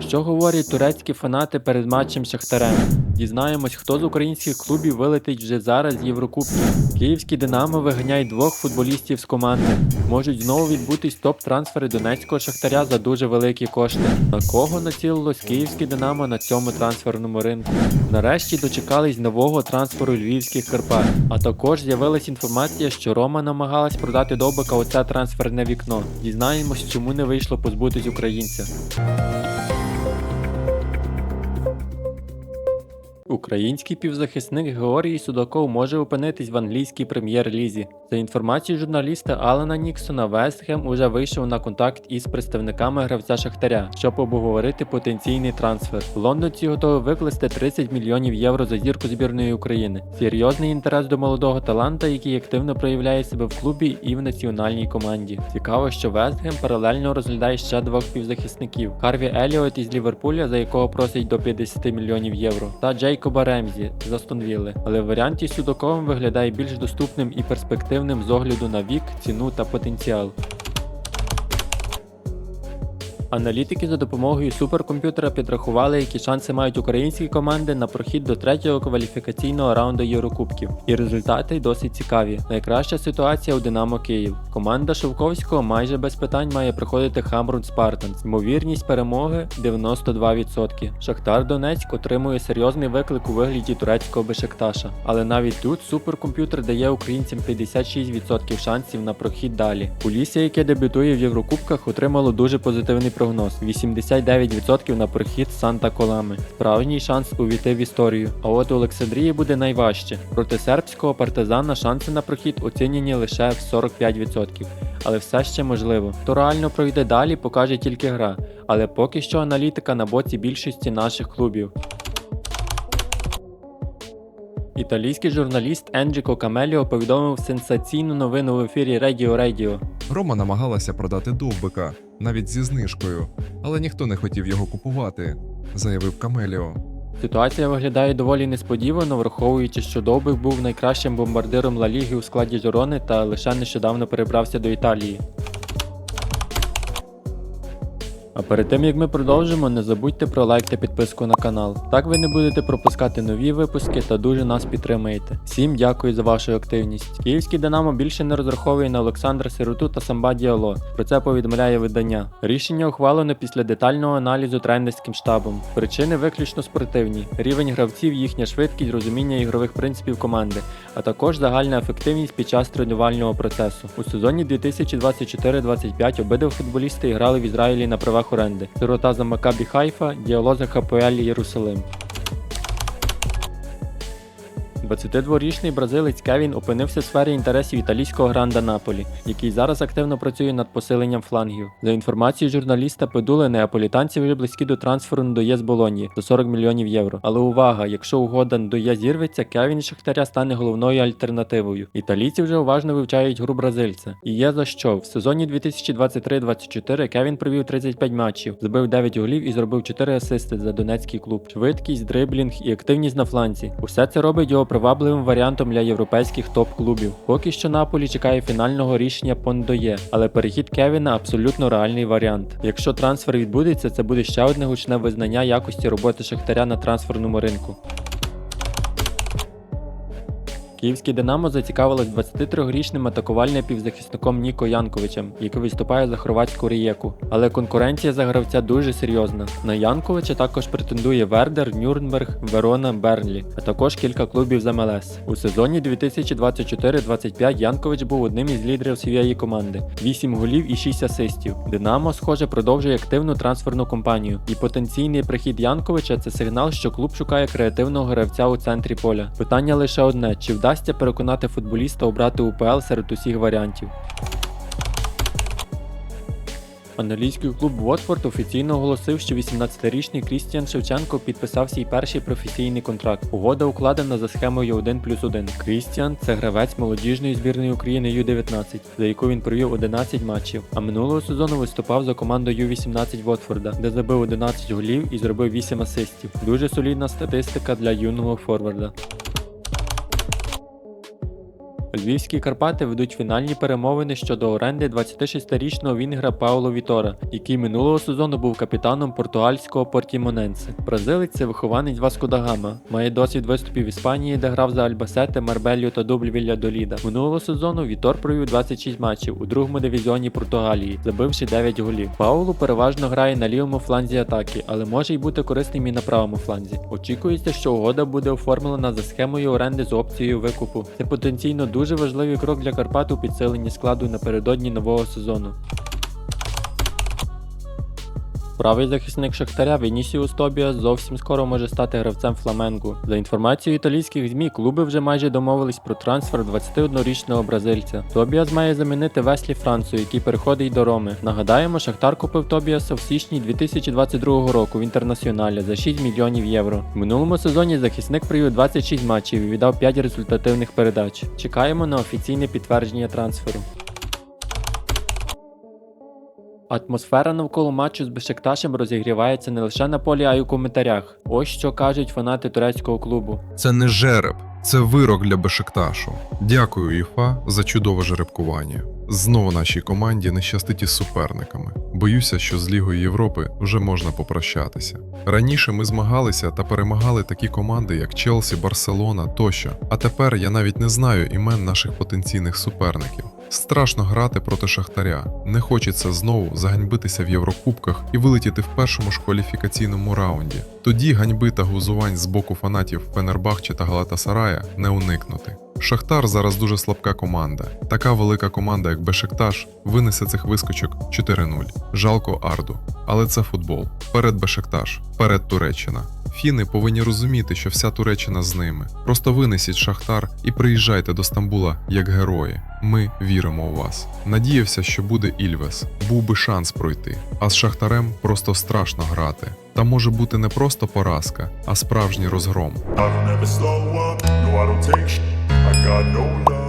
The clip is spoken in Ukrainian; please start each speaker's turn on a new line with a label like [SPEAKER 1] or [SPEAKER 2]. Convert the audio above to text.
[SPEAKER 1] Що говорять турецькі фанати перед матчем Шахтарем? Дізнаємось, хто з українських клубів вилетить вже зараз з Єврокубків. Київський Динамо виганяє двох футболістів з команди. Можуть знову відбутись топ-трансфери донецького шахтаря за дуже великі кошти. На кого націлилось київське Динамо на цьому трансферному ринку? Нарешті дочекались нового трансферу львівських Карпат. А також з'явилась інформація, що Рома намагалась продати Довбика оце трансферне вікно. Дізнаємось, чому не вийшло позбутись українця. Український півзахисник Георгій Судаков може опинитись в англійській прем'єр-лізі. За інформацією журналіста Алана Ніксона, Вестхем уже вийшов на контакт із представниками гравця Шахтаря, щоб обговорити потенційний трансфер. Лондонці готові викласти 30 мільйонів євро за зірку збірної України. Серйозний інтерес до молодого таланта, який активно проявляє себе в клубі і в національній команді. Цікаво, що Вестгем паралельно розглядає ще двох півзахисників: Харві Еліот із Ліверпуля, за якого просять до 50 мільйонів євро, та Джейкоба Ремзі з Астон Вілли. Але варіант із Судаковим виглядає більш доступним і перспективним з огляду на вік, ціну та потенціал. Аналітики за допомогою суперкомп'ютера підрахували, які шанси мають українські команди на прохід до третього кваліфікаційного раунду Єврокубків. І результати досить цікаві. Найкраща ситуація у Динамо Київ. Команда Шовковського майже без питань має проходити Хамрун Спартанс. Ймовірність перемоги 92%. Шахтар Донецьк отримує серйозний виклик у вигляді турецького Бешекташа. Але навіть тут суперкомп'ютер дає українцям 56% шансів на прохід далі. Полісся, яке дебютує в Єврокубках, отримало дуже позитивний прогноз: 89% на прохід Санта Колами. Справжній шанс увійти в історію. А от у Олександрії буде найважче. Проти сербського партизана шанси на прохід оцінені лише в 45%. Але все ще можливо. Хто реально пройде далі, покаже тільки гра. Але поки що аналітика на боці більшості наших клубів. Італійський журналіст Енджіко Камеліо повідомив сенсаційну новину в ефірі Radio Radio.
[SPEAKER 2] Рома намагалася продати довбика, навіть зі знижкою, але ніхто не хотів його купувати, заявив Камеліо.
[SPEAKER 1] Ситуація виглядає доволі несподівано, враховуючи, що Довбик був найкращим бомбардиром Ла Ліги у складі Жорони та лише нещодавно перебрався до Італії. А перед тим як ми продовжимо, не забудьте про лайк та підписку на канал. Так ви не будете пропускати нові випуски та дуже нас підтримаєте. Всім дякую за вашу активність. Київський Динамо більше не розраховує на Олександра Сироту та Самба Діало. Про це повідомляє видання. Рішення ухвалено після детального аналізу тренерським штабом. Причини виключно спортивні: рівень гравців, їхня швидкість, розуміння ігрових принципів команди, а також загальна ефективність під час тренувального процесу. У сезоні 2024-25 обидва футболісти грали в Ізраїлі на правах оренди. Сирота за Макабі Хайфа, Діалоза ХПЛ Єрусалим. 22-річний бразилець Кевін опинився в сфері інтересів італійського гранда Наполі, який зараз активно працює над посиленням флангів. За інформацією журналіста Педули, неаполітанці вже близькі до трансферу до ЄС Болонії за 40 мільйонів євро. Але увага, якщо угода до ЄС зірветься, Кевін Шахтаря стане головною альтернативою. Італійці вже уважно вивчають гру бразильця. І є за що. В сезоні 2023-24 Кевін провів 35 матчів, забив 9 голів і зробив 4 асисти за донецький клуб. Швидкість, дриблінг і активність на фланці. Усе це робить його привабливим варіантом для європейських топ-клубів. Поки що Наполі чекає фінального рішення Пондоє, але перехід Кевіна абсолютно реальний варіант. Якщо трансфер відбудеться, це буде ще одне гучне визнання якості роботи Шахтаря на трансферному ринку. Київське Динамо зацікавилось 23-річним атакувальним півзахисником Ніко Янковичем, який виступає за хорватську Рієку. Але конкуренція за гравця дуже серйозна. На Янковича також претендує Вердер, Нюрнберг, Верона, Бернлі, а також кілька клубів з МЛС. У сезоні 2024-25 Янкович був одним із лідерів своєї команди: 8 голів і 6 асистів. Динамо, схоже, продовжує активну трансферну кампанію. І потенційний прихід Янковича це сигнал, що клуб шукає креативного гравця у центрі поля. Питання лише одне: чи вдасться переконати футболіста обрати УПЛ серед усіх варіантів. Англійський клуб Уотфорд офіційно оголосив, що 18-річний Крістіан Шевченко підписав свій перший професійний контракт. Угода укладена за схемою 1 плюс 1. Крістіан це гравець молодіжної збірної України Ю-19, за яку він провів 11 матчів. А минулого сезону виступав за команду Ю-18 Вотфорда, де забив 11 голів і зробив 8 асистів. Дуже солідна статистика для юного форварда. Львівські Карпати ведуть фінальні перемовини щодо оренди 26-річного вінгра Пауло Вітора, який минулого сезону був капітаном португальського Портімоненсе. Бразилець це вихованець Васко да має досвід виступів в Іспанії, де грав за Альбасете, Марбелью та дубль Вільядоліда. Минулого сезону Вітор провів 26 матчів у другому дивізіоні Португалії, забивши 9 голів. Паулу переважно грає на лівому фланзі атаки, але може й бути корисним і на правому фланзі. Очікується, що угода буде оформлена за схемою оренди з опцією викупу. Це потенційно дуже важливий крок для Карпат у підсиленні складу напередодні нового сезону. Правий захисник Шахтаря Вінісіус Тобіас зовсім скоро може стати гравцем Фламенго. За інформацією італійських ЗМІ, клуби вже майже домовились про трансфер 21-річного бразильця. Тобіас має замінити Веслі Францію, який переходить до Роми. Нагадаємо, Шахтар купив Тобіаса в січні 2022 року в інтернаціоналі за 6 мільйонів євро. В минулому сезоні захисник провів 26 матчів і віддав 5 результативних передач. Чекаємо на офіційне підтвердження трансферу. Атмосфера навколо матчу з Бешикташем розігрівається не лише на полі, а й у коментарях. Ось що кажуть фанати турецького клубу.
[SPEAKER 2] Це не жереб, це вирок для Бешикташу. Дякую, ІФА, за чудове жеребкування. Знову нашій команді не щастить із суперниками. Боюся, що з Лігою Європи вже можна попрощатися. Раніше ми змагалися та перемагали такі команди, як Челсі, Барселона тощо. А тепер я навіть не знаю імен наших потенційних суперників. Страшно грати проти Шахтаря. Не хочеться знову заганьбитися в Єврокубках і вилетіти в першому ж кваліфікаційному раунді. Тоді ганьби та глузувань з боку фанатів Фенербахче та Галатасарая не уникнути. Шахтар зараз дуже слабка команда. Така велика команда, як Бешикташ, винесе цих вискочок 4-0. Жалко Арду. Але це футбол. Перед Бешикташ, перед Туреччина. Фіни повинні розуміти, що вся Туреччина з ними. Просто винесіть Шахтар і приїжджайте до Стамбула як герої. Ми віримо у вас. Надіявся, що буде Ільвес. Був би шанс пройти. А з Шахтарем просто страшно грати. Та може бути не просто поразка, а справжній розгром.
[SPEAKER 3] I don't